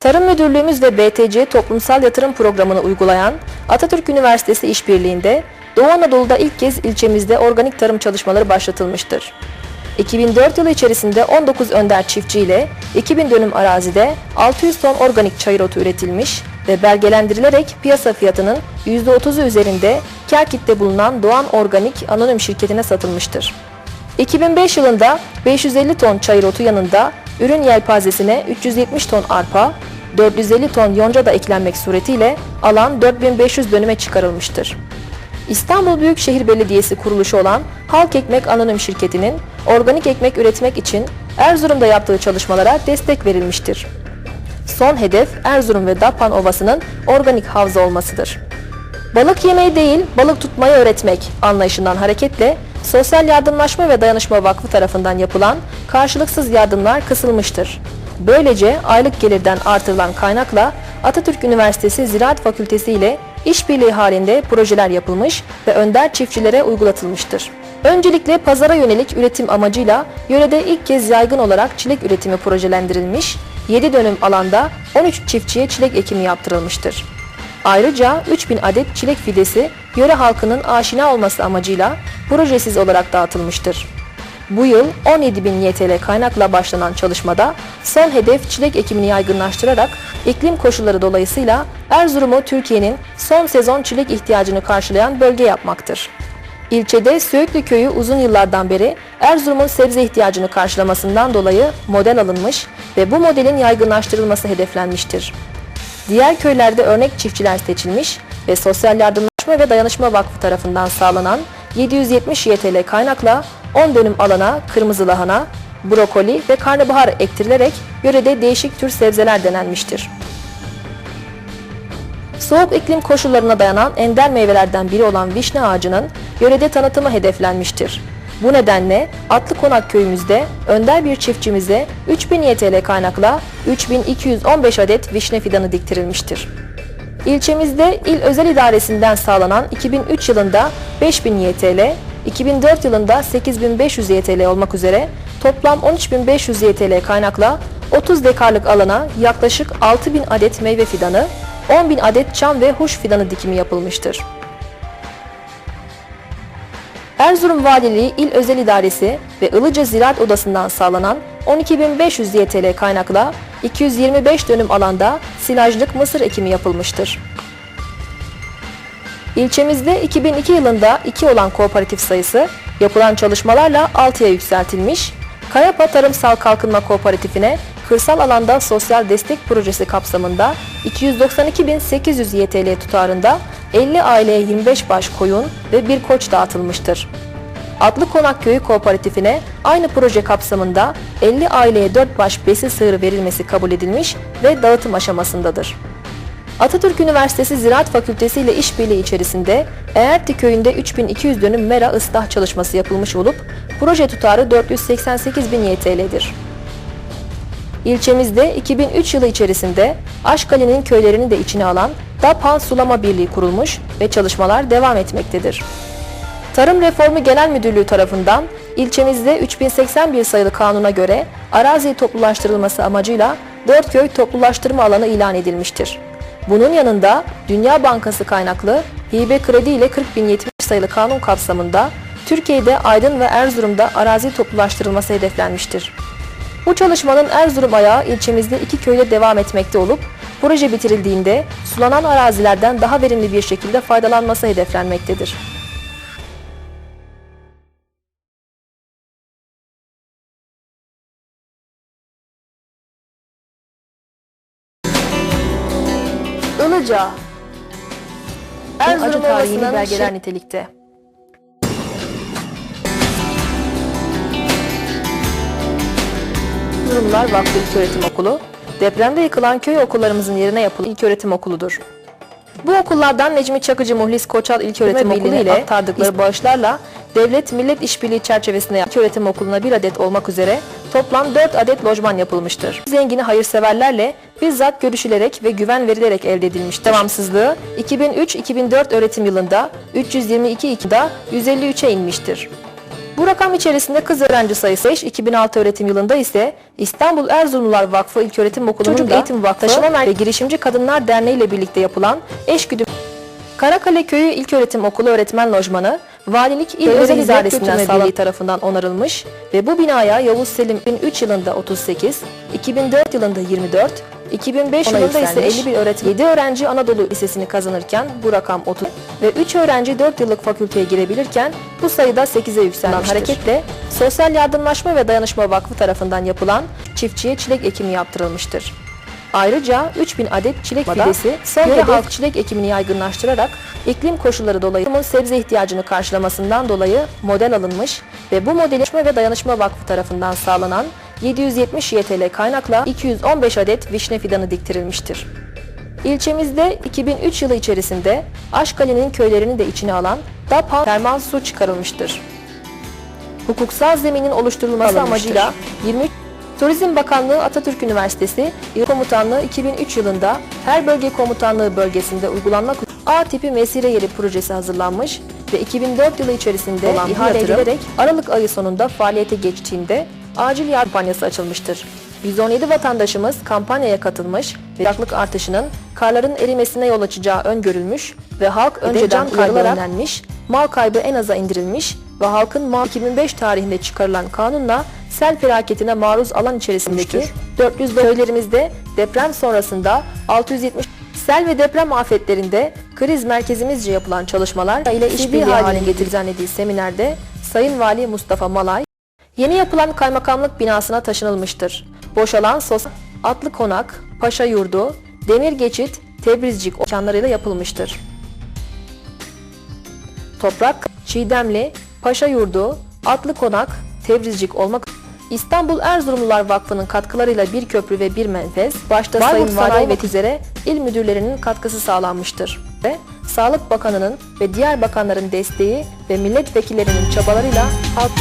Tarım Müdürlüğümüz ve BTC Toplumsal Yatırım Programı'nı uygulayan Atatürk Üniversitesi işbirliğinde Doğu Anadolu'da ilk kez ilçemizde organik tarım çalışmaları başlatılmıştır. 2004 yılı içerisinde 19 önder çiftçi ile 2000 dönüm arazide 600 ton organik çayır otu üretilmiş ve belgelendirilerek piyasa fiyatının %30'u üzerinde Kerkit'te bulunan Doğan Organik Anonim şirketine satılmıştır. 2005 yılında 550 ton çayır otu yanında ürün yelpazesine 370 ton arpa, 450 ton yonca da eklenmek suretiyle alan 4500 dönüme çıkarılmıştır. İstanbul Büyükşehir Belediyesi kuruluşu olan Halk Ekmek Anonim Şirketi'nin organik ekmek üretmek için Erzurum'da yaptığı çalışmalara destek verilmiştir. Son hedef Erzurum ve Dapan Ovası'nın organik havza olmasıdır. Balık yemeyi değil, balık tutmayı öğretmek anlayışından hareketle Sosyal Yardımlaşma ve Dayanışma Vakfı tarafından yapılan karşılıksız yardımlar kısılmıştır. Böylece aylık gelirden artırılan kaynakla Atatürk Üniversitesi Ziraat Fakültesi ile işbirliği halinde projeler yapılmış ve önder çiftçilere uygulatılmıştır. Öncelikle pazara yönelik üretim amacıyla yörede ilk kez yaygın olarak çilek üretimi projelendirilmiş, 7 dönüm alanda 13 çiftçiye çilek ekimi yaptırılmıştır. Ayrıca 3000 adet çilek fidesi yöre halkının aşina olması amacıyla projesiz olarak dağıtılmıştır. Bu yıl 17 bin YTL kaynakla başlanan çalışmada son hedef çilek ekimini yaygınlaştırarak iklim koşulları dolayısıyla Erzurum'u Türkiye'nin son sezon çilek ihtiyacını karşılayan bölge yapmaktır. İlçede Söğütlü köyü uzun yıllardan beri Erzurum'un sebze ihtiyacını karşılamasından dolayı model alınmış ve bu modelin yaygınlaştırılması hedeflenmiştir. Diğer köylerde örnek çiftçiler seçilmiş ve Sosyal Yardımlaşma ve Dayanışma Vakfı tarafından sağlanan 770 YTL kaynakla 10 dönüm alana kırmızı lahana, brokoli ve karnabahar ektirilerek yörede değişik tür sebzeler denenmiştir. Soğuk iklim koşullarına dayanan ender meyvelerden biri olan vişne ağacının yörede tanıtımı hedeflenmiştir. Bu nedenle Atlı Konak köyümüzde önder bir çiftçimize 3000 YTL kaynakla 3215 adet vişne fidanı diktirilmiştir. İlçemizde il özel idaresinden sağlanan 2003 yılında 5000 YTL, 2004 yılında 8500 YTL olmak üzere toplam 13500 YTL kaynakla 30 dekarlık alana yaklaşık 6000 adet meyve fidanı, 10.000 adet çam ve huş fidanı dikimi yapılmıştır. Erzurum Valiliği İl Özel İdaresi ve Ilıca Ziraat Odası'ndan sağlanan 12.500 YTL kaynakla 225 dönüm alanda silajlık mısır ekimi yapılmıştır. İlçemizde 2002 yılında 2 olan kooperatif sayısı yapılan çalışmalarla 6'ya yükseltilmiş, Kayapa Tarımsal Kalkınma Kooperatifine kırsal alanda sosyal destek projesi kapsamında 292.800 YTL tutarında 50 aileye 25 baş koyun ve bir koç dağıtılmıştır. Atlı Konak Köyü Kooperatifine aynı proje kapsamında 50 aileye 4 baş besi sığırı verilmesi kabul edilmiş ve dağıtım aşamasındadır. Atatürk Üniversitesi Ziraat Fakültesi ile işbirliği içerisinde Eğerti Köyü'nde 3200 dönüm mera ıslah çalışması yapılmış olup proje tutarı 488 bin YTL'dir. İlçemizde 2003 yılı içerisinde Aşkale'nin köylerini de içine alan DAPAN Sulama Birliği kurulmuş ve çalışmalar devam etmektedir. Tarım Reformu Genel Müdürlüğü tarafından ilçemizde 3081 sayılı kanuna göre arazi toplulaştırılması amacıyla 4 köy toplulaştırma alanı ilan edilmiştir. Bunun yanında Dünya Bankası kaynaklı hibe kredi ile 40.070 sayılı kanun kapsamında Türkiye'de Aydın ve Erzurum'da arazi toplulaştırılması hedeflenmiştir. Bu çalışmanın Erzurum ayağı ilçemizde iki köyde devam etmekte olup, proje bitirildiğinde sulanan arazilerden daha verimli bir şekilde faydalanması hedeflenmektedir. Ilıca Erzurum tarihini belgeler nitelikte. Erzurumlar Vakfı İlköğretim Okulu, depremde yıkılan köy okullarımızın yerine yapılan ilköğretim okuludur. Bu okullardan Necmi Çakıcı Muhlis Koçal İlköğretim Okulu ile aktardıkları bağışlarla devlet millet işbirliği çerçevesinde İlköğretim Okulu'na bir adet olmak üzere toplam 4 adet lojman yapılmıştır. Zengini hayırseverlerle bizzat görüşülerek ve güven verilerek elde edilmiştir. Devamsızlığı 2003-2004 öğretim yılında 322 2'da 153'e inmiştir. Bu rakam içerisinde kız öğrenci sayısı 5, 2006 öğretim yılında ise İstanbul Erzurumlular Vakfı İlköğretim Okulu'nun Çocuk Eğitim Vakfı Taşıma ve Girişimci Kadınlar Derneği ile birlikte yapılan eşgüdüm Karakale Köyü İlköğretim Okulu Öğretmen Lojmanı, Valilik İl Özel İdaresi'nden Birliği tarafından onarılmış ve bu binaya Yavuz Selim 2003 yılında 38, 2004 yılında 24, 2005 Ona yılında ise yükselmiş. 51 öğretmen, 7 öğrenci Anadolu Lisesi'ni kazanırken bu rakam 30 ve 3 öğrenci 4 yıllık fakülteye girebilirken bu sayıda 8'e yükselmiştir. Hareketle Sosyal Yardımlaşma ve Dayanışma Vakfı tarafından yapılan çiftçiye çilek ekimi yaptırılmıştır. Ayrıca 3000 adet çilek fidesi son Yöre halk çilek ekimini yaygınlaştırarak iklim koşulları dolayı sebze ihtiyacını karşılamasından dolayı model alınmış ve bu Dayanışma ve Dayanışma Vakfı tarafından sağlanan 770 YTL kaynakla 215 adet vişne fidanı diktirilmiştir. İlçemizde 2003 yılı içerisinde Aşkale'nin köylerini de içine alan DAPA termal su çıkarılmıştır. Hukuksal zeminin oluşturulması Alınmıştır. amacıyla 23 Turizm Bakanlığı Atatürk Üniversitesi İl Komutanlığı 2003 yılında her bölge komutanlığı bölgesinde uygulanmak A tipi mesire yeri projesi hazırlanmış ve 2004 yılı içerisinde Olan ihale yatırım- edilerek Aralık ayı sonunda faaliyete geçtiğinde acil yardım kampanyası açılmıştır. 117 vatandaşımız kampanyaya katılmış ve sıcaklık artışının karların erimesine yol açacağı öngörülmüş ve halk önceden uyarılarak mal kaybı en aza indirilmiş ve halkın mal 2005 tarihinde çıkarılan kanunla sel felaketine maruz alan içerisindeki 400 köylerimizde deprem sonrasında 670 sel ve deprem afetlerinde kriz merkezimizce yapılan çalışmalar ile işbirliği haline getir düzenlediği seminerde Sayın Vali Mustafa Malay yeni yapılan kaymakamlık binasına taşınılmıştır. Boşalan sosyal atlı konak, paşa yurdu, demir geçit, tebrizcik mekanlarıyla yapılmıştır. Toprak, Çiğdemli, Paşa Yurdu, Atlı Konak, Tebrizcik olmak İstanbul Erzurumlular Vakfı'nın katkılarıyla bir köprü ve bir menfez, başta Bayburt Sayın Vali olmak üzere il müdürlerinin katkısı sağlanmıştır. Ve Sağlık Bakanı'nın ve diğer bakanların desteği ve milletvekillerinin çabalarıyla halk